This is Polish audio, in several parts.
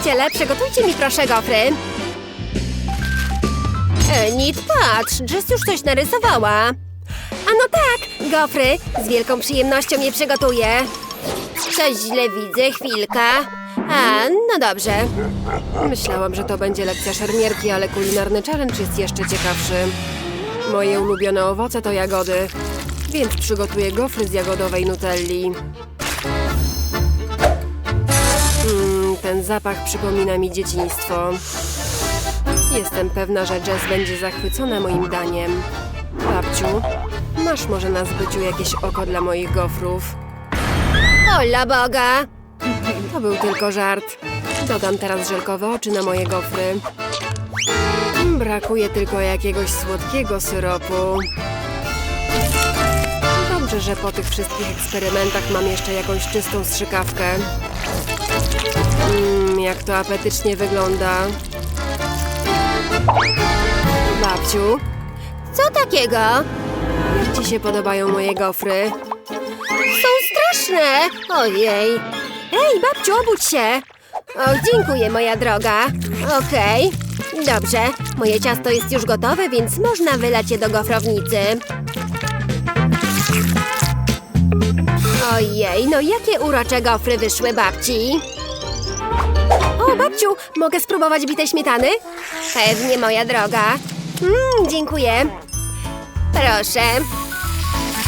Przyjaciele, przygotujcie mi proszę gofry. Enid, patrz, Jess już coś narysowała. A no tak, gofry. Z wielką przyjemnością je przygotuję. Coś źle widzę, chwilka. A, no dobrze. Myślałam, że to będzie lekcja szermierki, ale kulinarny challenge jest jeszcze ciekawszy. Moje ulubione owoce to jagody, więc przygotuję gofry z jagodowej nutelli. Ten zapach przypomina mi dzieciństwo. Jestem pewna, że Jess będzie zachwycona moim daniem. Babciu, masz może na zbyciu jakieś oko dla moich gofrów? Ola Boga! To był tylko żart. Dodam teraz żelkowe oczy na moje gofry. Brakuje tylko jakiegoś słodkiego syropu. Dobrze, że po tych wszystkich eksperymentach mam jeszcze jakąś czystą strzykawkę. Jak to apetycznie wygląda. Babciu, co takiego? Jak ci się podobają moje gofry? Są straszne! Ojej! Ej, babciu, obudź się! O, dziękuję, moja droga. Okej. Dobrze, moje ciasto jest już gotowe, więc można wylać je do gofrownicy. Ojej, no jakie urocze gofry wyszły babci. Babciu, mogę spróbować bitej śmietany? Pewnie, moja droga. Mmm, dziękuję. Proszę.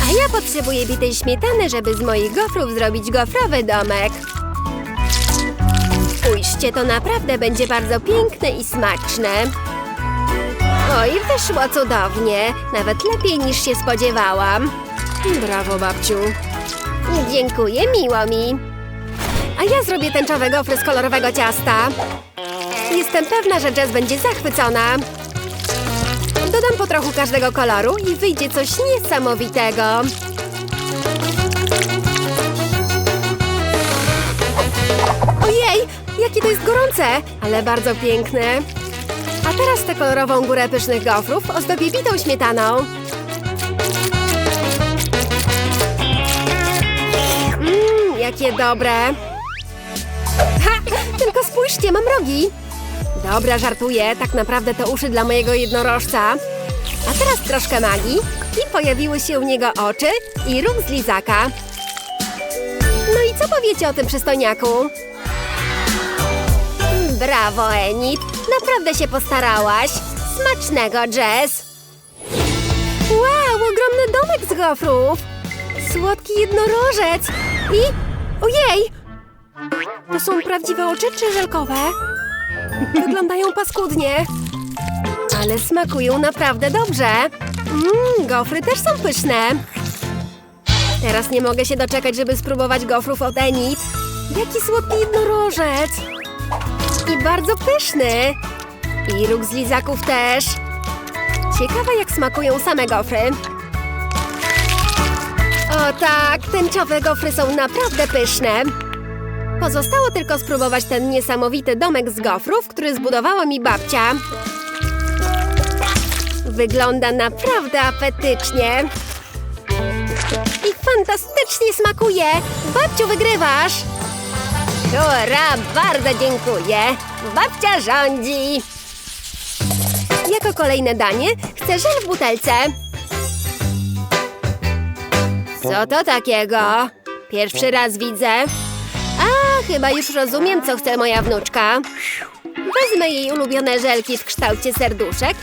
A ja potrzebuję bitej śmietany, żeby z moich gofrów zrobić gofrowy domek. Spójrzcie, to naprawdę będzie bardzo piękne i smaczne. Oj, wyszło cudownie. Nawet lepiej niż się spodziewałam. Brawo, babciu. Dziękuję, miło mi. A ja zrobię tęczowe gofry z kolorowego ciasta. Jestem pewna, że Jess będzie zachwycona. Dodam po trochu każdego koloru i wyjdzie coś niesamowitego. Ojej, jakie to jest gorące, ale bardzo piękne. A teraz tę kolorową górę pysznych gofrów ozdobię bitą śmietaną. Mmm, jakie dobre. Tylko spójrzcie, mam rogi. Dobra, żartuję, tak naprawdę to uszy dla mojego jednorożca. A teraz troszkę magii i pojawiły się u niego oczy i róg z lizaka. No i co powiecie o tym przystojniaku? Brawo, Enid! Naprawdę się postarałaś! Smacznego, Jess! Wow, ogromny domek z gofrów! Słodki jednorożec! I... Ojej! To są prawdziwe oczy czy żelkowe? Wyglądają paskudnie. Ale smakują naprawdę dobrze. Mmm, gofry też są pyszne. Teraz nie mogę się doczekać, żeby spróbować gofrów od Enid. Jaki słodki jednorożec. I bardzo pyszny. I róg z lizaków też. Ciekawe, jak smakują same gofry. O tak, tęczowe gofry są naprawdę pyszne. Pozostało tylko spróbować ten niesamowity domek z gofrów, który zbudowała mi babcia. Wygląda naprawdę apetycznie. I fantastycznie smakuje! Babciu, wygrywasz! Ura, bardzo dziękuję! Babcia rządzi! Jako kolejne danie chcę żel w butelce. Co to takiego? Pierwszy raz widzę. Chyba już rozumiem, co chce moja wnuczka. Wezmę jej ulubione żelki w kształcie serduszek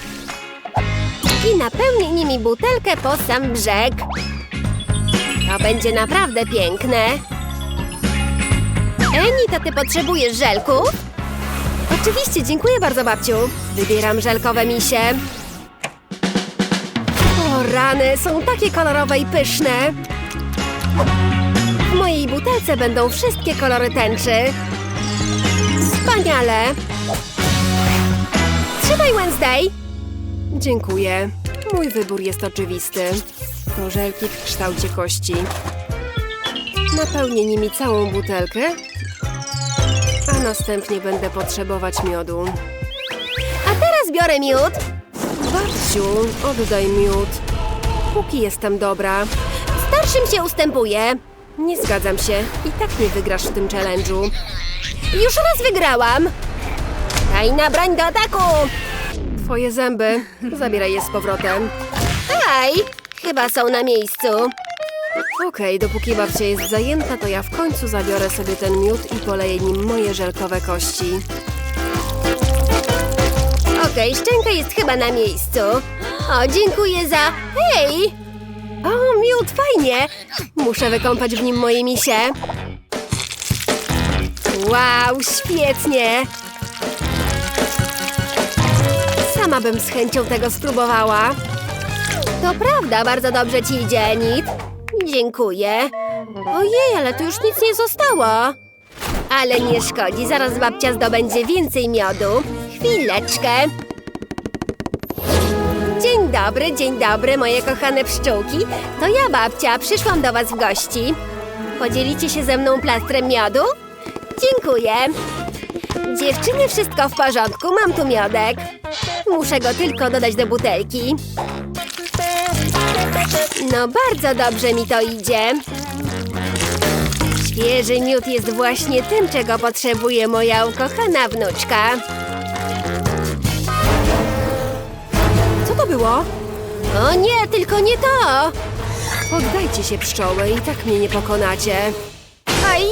i napełnię nimi butelkę po sam brzeg. To będzie naprawdę piękne. Eni, ty potrzebujesz żelków? Oczywiście, dziękuję bardzo, babciu. Wybieram żelkowe misie. O, rany, są takie kolorowe i pyszne. Mojej butelce będą wszystkie kolory tęczy. Wspaniale! Trzymaj, Wednesday! Dziękuję. Mój wybór jest oczywisty. To żelki w kształcie kości. Napełnię nimi całą butelkę, a następnie będę potrzebować miodu. A teraz biorę miód. Babciu, oddaj miód. Póki jestem dobra. Starszym się ustępuje. Nie zgadzam się. I tak nie wygrasz w tym challenge'u. Już raz wygrałam! Tajna broń do ataku! Twoje zęby. Zabieraj je z powrotem. Hej! Chyba są na miejscu. Okej, dopóki babcia jest zajęta, to ja w końcu zabiorę sobie ten miód i poleję nim moje żelkowe kości. Okej, szczęka jest chyba na miejscu. O, dziękuję za... Hej! O, miód, fajnie! Muszę wykąpać w nim moje misie. Wow, świetnie! Sama bym z chęcią tego spróbowała. To prawda, bardzo dobrze ci idzie, Nit. Dziękuję. Ojej, ale tu już nic nie zostało. Ale nie szkodzi, zaraz babcia zdobędzie więcej miodu. Chwileczkę. Dobry, dzień dobry, moje kochane pszczółki. To ja, babcia, przyszłam do was w gości. Podzielicie się ze mną plastrem miodu? Dziękuję. Dziewczyny, wszystko w porządku, mam tu miodek. Muszę go tylko dodać do butelki. No bardzo dobrze mi to idzie. Świeży miód jest właśnie tym, czego potrzebuje moja ukochana wnuczka. Było? O nie, tylko nie to! Poddajcie się pszczoły i tak mnie nie pokonacie. Aj!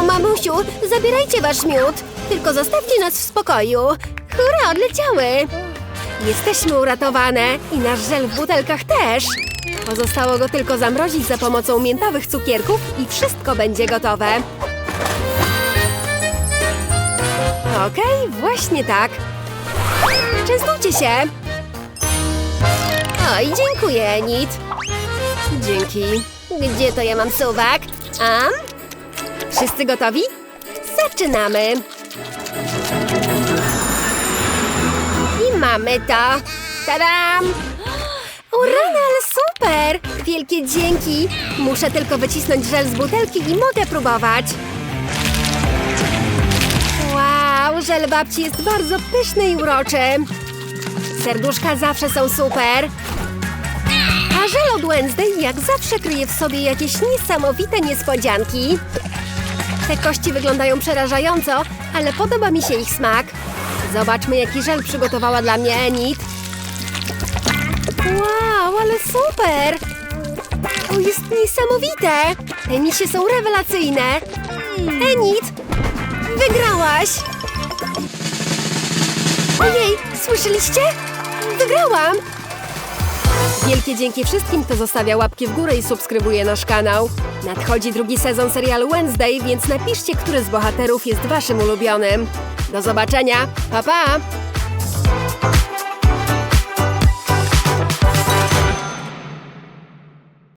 O mamusiu, zabierajcie wasz miód! Tylko zostawcie nas w spokoju! Hurra, odleciały! Jesteśmy uratowane i nasz żel w butelkach też! Pozostało go tylko zamrozić za pomocą miętowych cukierków i wszystko będzie gotowe. Okej, właśnie tak. Częstujcie się! Oj, dziękuję, Enid. Dzięki. Gdzie to ja mam suwak? Am? Wszyscy gotowi? Zaczynamy! I mamy to! Tadam! O rany, ale super! Wielkie dzięki! Muszę tylko wycisnąć żel z butelki i mogę próbować. Wow, żel babci jest bardzo pyszny i uroczy. Serduszka zawsze są super. Żel od Wednesday jak zawsze kryje w sobie jakieś niesamowite niespodzianki. Te kości wyglądają przerażająco, ale podoba mi się ich smak. Zobaczmy, jaki żel przygotowała dla mnie Enid. Wow, ale super! To jest niesamowite! Te misie są rewelacyjne! Enid! Wygrałaś! Ojej, słyszeliście? Wygrałam! Wielkie dzięki wszystkim, kto zostawia łapki w górę i subskrybuje nasz kanał. Nadchodzi drugi sezon serialu Wednesday, więc napiszcie, który z bohaterów jest waszym ulubionym. Do zobaczenia, pa pa!